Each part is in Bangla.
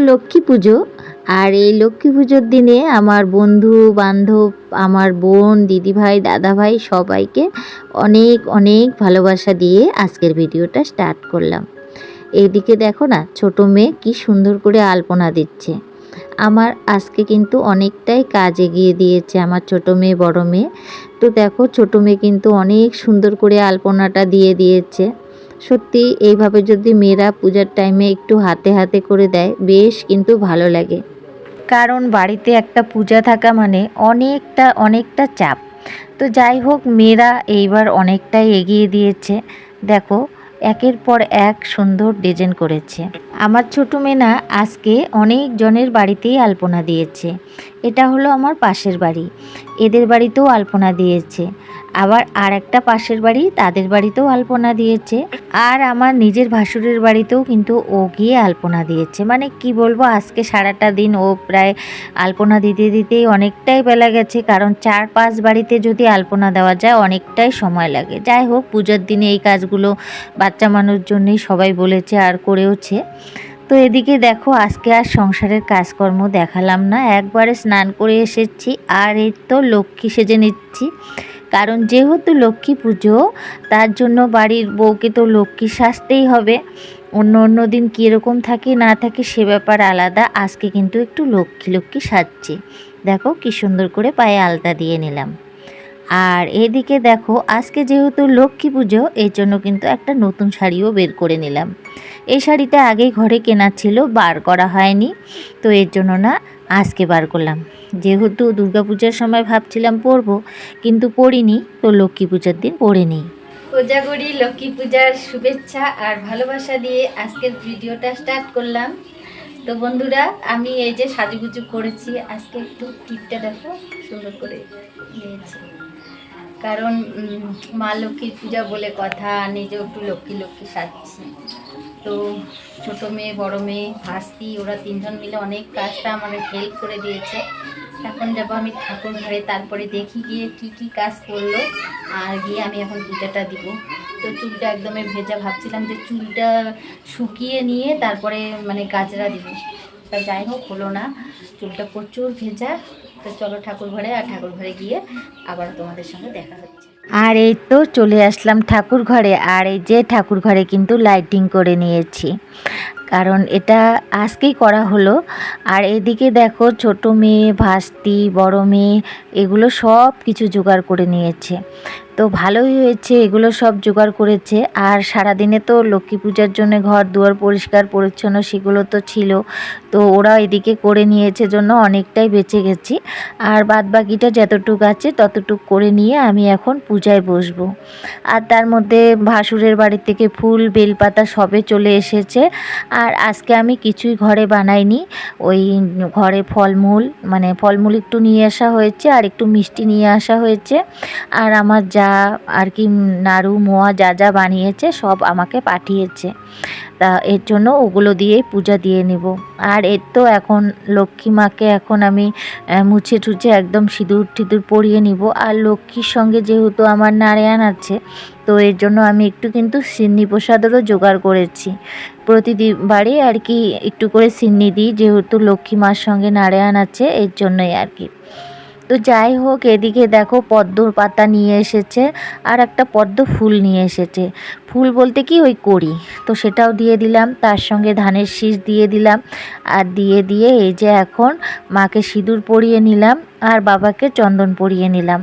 লক্ষ্মী পুজো। আর এই লক্ষ্মী পুজোর দিনে আমার বন্ধু, বান্ধব, আমার বোন, দিদিভাই, দাদাভাই সবাইকে অনেক অনেক ভালোবাসা দিয়ে আজকের ভিডিওটা স্টার্ট করলাম। এইদিকে দেখো না, ছোট মেয়ে কি সুন্দর করে আলপনা দিচ্ছে। আমার আজকে কিন্তু অনেকটাই কাজ এগিয়ে দিয়েছে আমার ছোট মেয়ে, বড় মেয়ে। তো দেখো, ছোট মেয়ে কিন্তু অনেক সুন্দর করে আলপনাটা দিয়ে দিয়েছে। সত্যি, এইভাবে যদি মেয়েরা পূজার টাইমে একটু হাতে হাতে করে দেয়, বেশ কিন্তু ভালো লাগে। কারণ বাড়িতে একটা পূজা থাকা মানে অনেকটা অনেকটা চাপ। তো যাই হোক, মেয়েরা এইবার অনেকটাই এগিয়ে দিয়েছে। দেখো, একের পর এক সুন্দর ডিজাইন করেছে। আমার ছোটো মেনা আজকে অনেক জনের বাড়িতেই আলপনা দিয়েছে। এটা হলো আমার পাশের বাড়ি। এদের বাড়িতেও আলপনা দিয়েছে। আবার আর একটা পাশের বাড়ি তাদের বাড়িতেও আলপনা দিয়েছে। আর আমার নিজের ভাসুরের বাড়িতেও কিন্তু ও গিয়ে আলপনা দিয়েছে। মানে কি বলব, আজকে সারাটা দিন ও প্রায় আলপনা দিতে দিতেই অনেকটাই বেলা গেছে। কারণ চার পাঁচ বাড়িতে যদি আলপনা দেওয়া যায়, অনেকটাই সময় লাগে। যাই হোক, পূজার দিনে এই কাজগুলো বাচ্চা মানুষ জন্যই সবাই বলেছে আর করেওছে। তো এদিকে দেখো, আজকে আর সংসারের কাজকর্ম দেখালাম না। একবারে স্নান করে এসেছি। আর এই তো লক্ষ্মী সেজে নিচ্ছি। কারণ যেহেতু লক্ষ্মী পুজো, তার জন্য বাড়ির বউকে তো লক্ষ্মী সাজতেই হবে। অন্য অন্য দিন কীরকম থাকে, না থাকে সে ব্যাপার আলাদা। আজকে কিন্তু একটু লক্ষ্মী লক্ষ্মী সাজছে। দেখো কি সুন্দর করে পায়ে আলতা দিয়ে নিলাম। আর এদিকে দেখো, আজকে যেহেতু লক্ষ্মী পুজো, এর জন্য কিন্তু একটা নতুন শাড়িও বের করে নিলাম। এই শাড়িটা আগেই ঘরে কেনা ছিল, বার করা হয়নি। তো এর জন্য না আজকে বার করলাম। যেহেতু দুর্গাপূজার সময় ভাবছিলাম পরবো, কিন্তু পরিনি তো লক্ষ্মী পূজার দিন পরে নিই কোজাগরি লক্ষ্মী পূজার শুভেচ্ছা আর ভালোবাসা দিয়ে আজকের ভিডিওটা স্টার্ট করলাম। তো বন্ধুরা, আমি এই যে সাজুগুজু করেছি, আজকে একটু টিপটা দেখো, সুন্দর করে নিয়েছি কারণ মা লক্ষ্মীর পূজা বলে কথা, নিজেও একটু লক্ষ্মী লক্ষ্মী সাজছি। তো ছোট মেয়ে, বড় মেয়ে, ভাস্তি, ওরা তিনজন মিলে অনেক কাজটা আমাদের হেল্প করে দিয়েছে। এখন যাব আমি ঠাকুর ঘরে, তারপরে দেখি গিয়ে কি কি কাজ করল। আর গিয়ে আমি এখন পূজাটা দিব। তো চুলটা একদমই ভেজা, ভাবছিলাম যে চুলটা শুকিয়ে নিয়ে তারপরে মানে গাজরা দিব। তা যাই হোক, হলো না। চুলটা প্রচুর ভেজা। তো চলো ঠাকুর ঘরে, আর ঠাকুর ঘরে গিয়ে আবার তোমাদের সঙ্গে দেখা হচ্ছে। আর এই তো চলে আসলাম ঠাকুর ঘরে, আর এই যে ঠাকুর ঘরে কিন্তু লাইটিং করে নিয়েছি। কারণ এটা আজকেই করা হলো। আর এদিকে দেখো ছোট মেয়ে, ভাস্তি, বড় মেয়ে, এগুলো সব কিছু জোগাড় করে নিয়েছে। তো ভালোই হয়েছে, এগুলো সব জোগাড় করেছে। আর সারাদিনে তো লক্ষ্মী পূজার জন্য ঘর দুয়ার পরিষ্কার পরিচ্ছন্ন সেগুলো তো ছিল। তো ওরা এদিকে করে নিয়েছে জন্য অনেকটাই বেঁচে গেছি। আর বাদ বাকিটা যতটুক আছে ততটুক করে নিয়ে আমি এখন পূজায় বসবো। আর তার মধ্যে ভাসুরের বাড়ি থেকে ফুল, বেলপাতা সবে চলে এসেছে। আর আজকে আমি কিছুই ঘরে বানাইনি। ওই ঘরে ফলমূল মানে ফলমূল একটু নিয়ে আসা হয়েছে আর একটু মিষ্টি নিয়ে আসা হয়েছে। আর আমার যা আর কি নাড়ু, মোয়া যা যা বানিয়েছে সব আমাকে পাঠিয়েছে। তা এর জন্য ওগুলো দিয়েই পূজা দিয়ে নেব। আর এর তো এখন লক্ষ্মী মাকে এখন আমি মুছে টুছে একদম সিঁদুর টিঁদুর পরিয়ে নিব। আর লক্ষ্মীর সঙ্গে যেহেতু আমার নারায়ণ আছে, তো এর জন্য আমি একটু কিন্তু সিন্নি প্রসাদেরও জোগাড় করেছি। প্রতিদিনবারই আর কি একটু করে সিন্নি দিই, যেহেতু লক্ষ্মী মার সঙ্গে নারায়ণ আছে, এর জন্যই আর কি তো যাই হোক, এদিকে দেখো পদ্মর পাতা নিয়ে এসেছে আর একটা পদ্ম ফুল নিয়ে এসেছে। ফুল বলতে কি? ওই করি তো সেটাও দিয়ে দিলাম, তার সঙ্গে ধানের শীষ দিয়ে দিলাম আর দিয়ে দিয়ে এই যে এখন মাকে সিঁদুর পরিয়ে নিলাম আর বাবাকে চন্দন পরিয়ে নিলাম।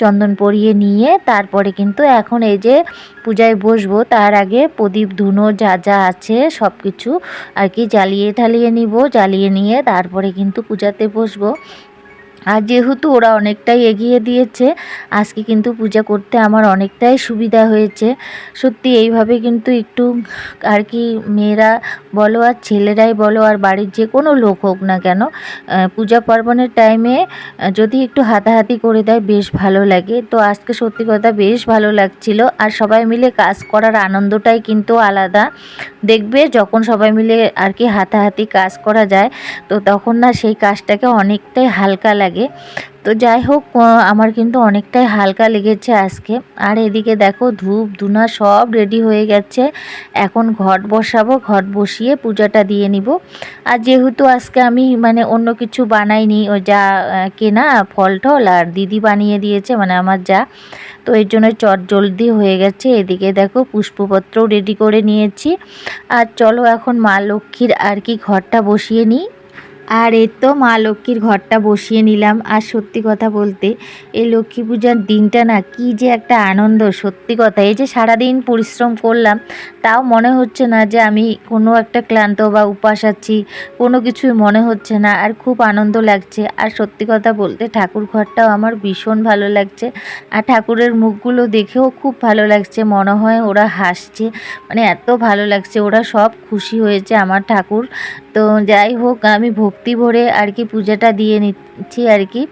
চন্দন পরিয়ে নিয়ে তারপরে কিন্তু এখন এই যে পূজায় বসবো, তার আগে প্রদীপ, ধুনো যা যা আছে সব কিছু আর কি জ্বালিয়ে ঠালিয়ে নিব। জ্বালিয়ে নিয়ে তারপরে কিন্তু পূজাতে বসবো। আর যেহেতু ওরা অনেকটাই এগিয়ে দিয়েছে, আজকে কিন্তু পূজা করতে আমার অনেকটাই সুবিধা হয়েছে। সত্যি এইভাবে কিন্তু একটু আর কি মেয়েরা বলো আর ছেলেরাই বলো আর বাড়ির যে কোনো লোক হোক না কেন পূজা পার্বণের টাইমে যদি একটু হাতাহাতি করে দেয় বেশ ভালো লাগে। তো আজকে সত্যি কথা বেশ ভালো লাগছিল আর সবাই মিলে কাজ করার আনন্দটাই কিন্তু আলাদা। দেখবে যখন সবাই মিলে আর কি হাতাহাতি কাজ করা যায়, তো তখন না সেই কাজটাকে অনেকটাই হালকা লাগে। লাগে। তো যাই হোক আমার কিন্তু অনেকটাই হালকা লেগেছে আজকে। আর এদিকে দেখো ধূপ, ধুনা সব রেডি হয়ে গেছে। এখন ঘট বসাবো, ঘট বসিয়ে পূজাটা দিয়ে নিব। আর যেহেতু আজকে আমি মানে অন্য কিছু বানাইনি, ওই যা কেনা ফল টল আর দিদি বানিয়ে দিয়েছে মানে আমার যা, তো এর জন্য চট জলদি হয়ে গেছে। এদিকে দেখো পুষ্পপত্রও রেডি করে নিয়েছি। আর চলো এখন মা লক্ষ্মীর আর কি ঘরটা বসিয়ে নিই। আর এই তো মা লক্ষ্মীর ঘরটা বসিয়ে নিলাম। আর সত্যি কথা বলতে, এই লক্ষ্মী পূজার দিনটা না কি যে একটা আনন্দ, সত্যি কথা। এই যে সারাদিন পরিশ্রম করলাম, তাও মনে হচ্ছে না যে আমি কোনো একটা ক্লান্ত বা উপাস আছি, কোনো কিছুই মনে হচ্ছে না। আর খুব আনন্দ লাগছে। আর সত্যি কথা বলতে, ঠাকুর ঘরটাও আমার ভীষণ ভালো লাগছে। আর ঠাকুরের মুখগুলো দেখেও খুব ভালো লাগছে। মনে হয় ওরা হাসছে। মানে এত ভালো লাগছে, ওরা সব খুশি হয়েছে আমার ঠাকুর। তো যাই হোক, আমি ভক্তি ভরে আর কি পূজাটা দিয়ে নিচ্ছি আর কি।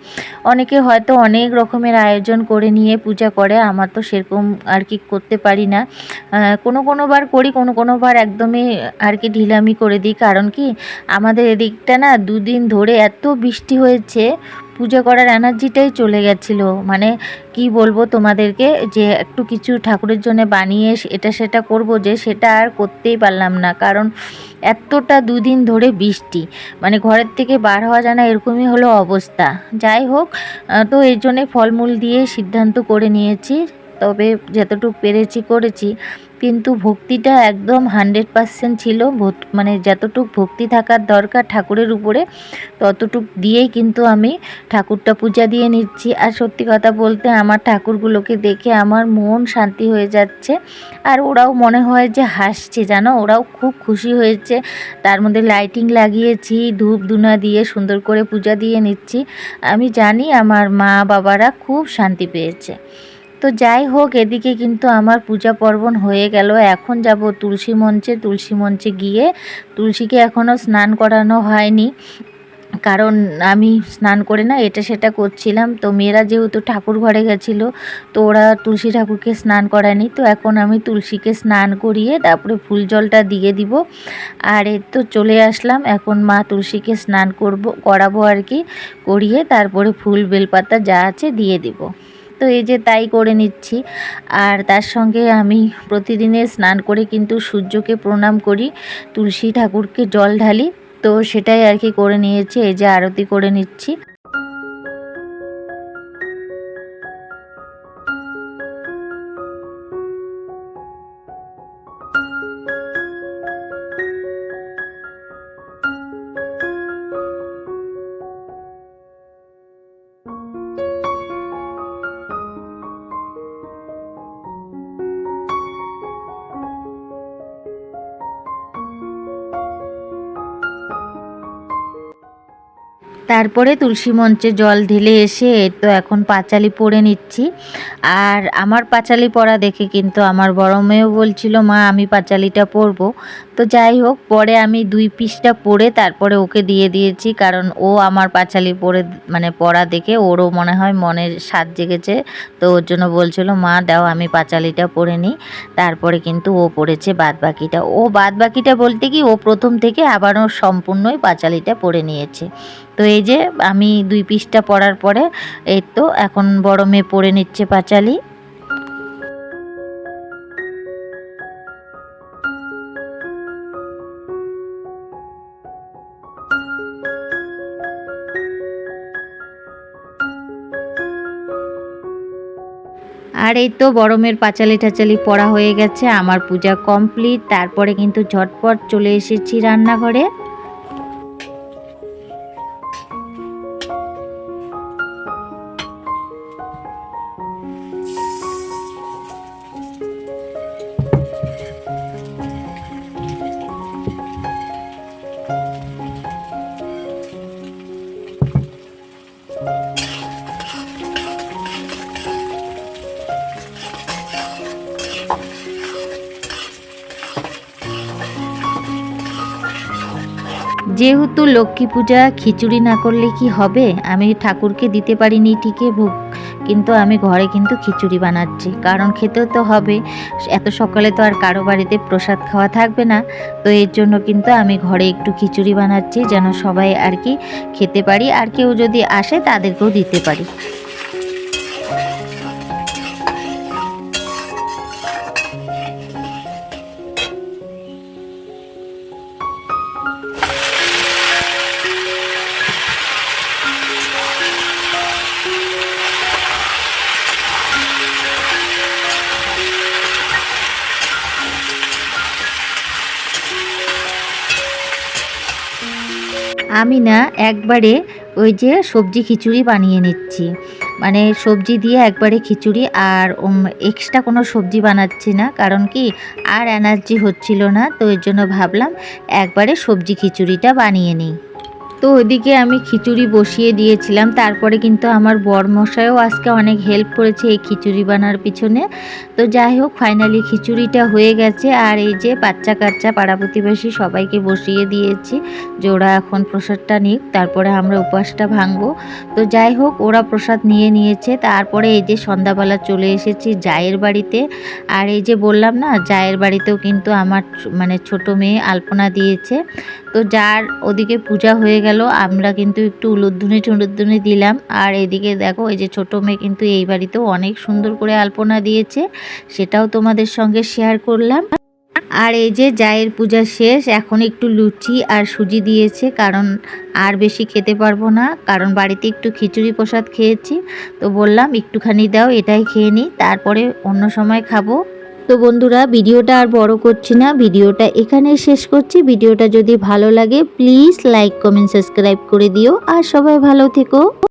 অনেকে হয়তো অনেক রকমের আয়োজন করে নিয়ে পূজা করে, আমার তো সেরকম আর কি করতে পারি না। কোনো কোনো বার করি, কোনো কোনো বার একদমই আর কি ঢিলামি করে দিই। কারণ কি, আমাদের এদিকটা না দুদিন ধরে এত বৃষ্টি হয়েছে পূজা করার এনার্জিটাই চলে গেছিল। মানে কি বলব তোমাদেরকে, যে একটু কিছু ঠাকুরের জন্য বানিয়ে এটা সেটা করব যে সেটা আর করতেই পারলাম না। কারণ এতটা দুদিন ধরে বৃষ্টি। মানে ঘরের থেকে বার হওয়া যায় না, এরকমই হলো অবস্থা। যাই হোক তো এর জন্যে ফলমূল দিয়ে সিদ্ধান্ত করে নিয়েছি। তবে যতটুকু পেরেছি করেছি। কিন্তু ভক্তিটা একদম হান্ড্রেড পারসেন্ট ছিল। মানে যতটুক ভক্তি থাকার দরকার ঠাকুরের উপরে, ততটুক দিয়েই কিন্তু আমি ঠাকুরটা পূজা দিয়ে নিচ্ছি। আর সত্যি কথা বলতে আমার ঠাকুরগুলোকে দেখে আমার মন শান্তি হয়ে যাচ্ছে। আর ওরাও মনে হয় যে হাসছে, জানো? ওরাও খুব খুশি হয়েছে। তার মধ্যে লাইটিং লাগিয়েছি, ধূপ ধুনা দিয়ে সুন্দর করে পূজা দিয়ে নিচ্ছি। আমি জানি আমার মা বাবারা খুব শান্তি পেয়েছে। তো যাই হোক, এদিকে কিন্তু আমার পূজা পার্বণ হয়ে গেল। এখন যাব তুলসী মঞ্চে। তুলসী মঞ্চে গিয়ে তুলসীকে এখনও স্নান করানো হয়নি। কারণ আমি স্নান করে না, এটা সেটা করছিলাম। তো মেয়েরা যেহেতু ঠাকুর ঘরে গেছিল, তো ওরা তুলসী ঠাকুরকে স্নান করায়নি। তো এখন আমি তুলসীকে স্নান করিয়ে তারপরে ফুল জলটা দিয়ে দিব। আর এই তো চলে আসলাম। এখন মা তুলসীকে স্নান করব, করাবো আর কি। করিয়ে তারপরে ফুল, বেলপাতা যা আছে দিয়ে দিব। তো এই যে তাই করে নিচ্ছি। আর তার সঙ্গে আমি প্রতিদিনে স্নান করে কিন্তু সূর্যকে প্রণাম করি, তুলসী ঠাকুরকে জল ঢালি। তো সেটাই আর কি করে নিয়েছি, এই যে আরতি করে নিচ্ছি। তারপরে তুলসী মঞ্চে জল ঢেলে এসে তো এখন পাঁচালি পরে নিচ্ছি। আর আমার পাঁচালি পরা দেখে কিন্তু আমার বড় মেয়েও বলছিল, মা, আমি পাঁচালিটা পরবো। তো যাই হোক, পরে আমি দুই পিসটা পরে তারপরে ওকে দিয়ে দিয়েছি, কারণ ও আমার পাঁচালি পরে মানে পরা দেখে ওরও মনে হয় মনের স্বাদ জেগেছে। তো ওর জন্য বলছিল, মা, দাও, আমি পাঁচালিটা পরে নিই। তারপরে কিন্তু ও পড়েছে বাদ বাকিটা ও বাদ বাকিটা বলতে কি, ও প্রথম থেকে আবারও সম্পূর্ণই পাঁচালিটা পরে নিয়েছে। তো এই যে, আমি দুই পিসটা পরার পরে, এই তো, এখন বড় মেয়ে পরে নিচ্ছে পাঁচালি। আর এই তো বরমের পাঁচালি টাচালি পড়া হয়ে গেছে, আমার পূজা কমপ্লিট তারপরে কিন্তু ঝটপট চলে এসেছি রান্নাঘরে। যেহেতু লক্ষ্মী পূজা খিচুড়ি না করলে কি হবে? আমি ঠাকুরকে দিতে পারিনি ঠিকই ভোগ। কিন্তু আমি ঘরে কিন্তু খিচুড়ি বানাচ্ছি। কারণ খেতেও তো হবে। এত সকালে তো আর কারও বাড়িতে প্রসাদ খাওয়া থাকবে না। তো এর জন্য কিন্তু আমি ঘরে একটু খিচুড়ি বানাচ্ছি, যেন সবাই আর কি খেতে পারি। আর কেউ যদি আসে, তাদেরকেও দিতে পারি। আমি না একবারে ওই যে সবজি খিচুড়ি বানিয়ে নিচ্ছি। মানে সবজি দিয়ে একবারে খিচুড়ি আর এক্সট্রা কোনো সবজি বানাচ্ছি না। কারণ কি, আর এনার্জি হচ্ছিল না, তো ওই জন্য ভাবলাম একবারে সবজি খিচুড়িটা বানিয়ে নিই। তো ওইদিকে আমি খিচুড়ি বসিয়ে দিয়েছিলাম। তারপরে কিন্তু আমার বরমশাইও আজকে অনেক হেল্প করেছে এই খিচুড়ি বানার পিছনে। তো যাই হোক ফাইনালি খিচুড়িটা হয়ে গেছে। আর এই যে বাচ্চা কাচ্চা, পাড়া প্রতিবেশী সবাইকে বসিয়ে দিয়েছি। যে ওরা এখন প্রসাদটা নিক, তারপরে আমরা উপাসটা ভাঙবো। তো যাই হোক, ওরা প্রসাদ নিয়ে নিয়েছে। তারপরে এই যে সন্ধ্যাবেলা চলে এসেছি জায়ের বাড়িতে। আর এই যে বললাম না, জায়ের বাড়িতেও কিন্তু আমার মানে ছোট মেয়ে আলপনা দিয়েছে। তো যার ওদিকে পূজা হয়ে গেল, আমরা কিন্তু একটু উলুধ্বনি টুলুধ্বনি দিলাম। আর এদিকে দেখো, এই যে ছোটো মেয়ে কিন্তু এই বাড়িতেও অনেক সুন্দর করে আলপনা দিয়েছে, সেটাও তোমাদের সঙ্গে শেয়ার করলাম। আর এই যে জায়ের পূজা শেষ, এখন একটু লুচি আর সুজি দিয়েছে, কারণ আর বেশি খেতে পারব না, কারণ বাড়িতে একটু খিচুড়ি প্রসাদ খেয়েছি। তো বললাম, একটুখানি দাও, এটাই খেয়ে নিই তারপরে অন্য সময় খাব। তো বন্ধুরা, ভিডিওটা আর বড় করছি না, ভিডিওটা এখানে শেষ করছি। ভিডিওটা যদি ভালো লাগে প্লিজ লাইক কমেন্ট সাবস্ক্রাইব করে দিও। আর সবাই ভালো থেকো।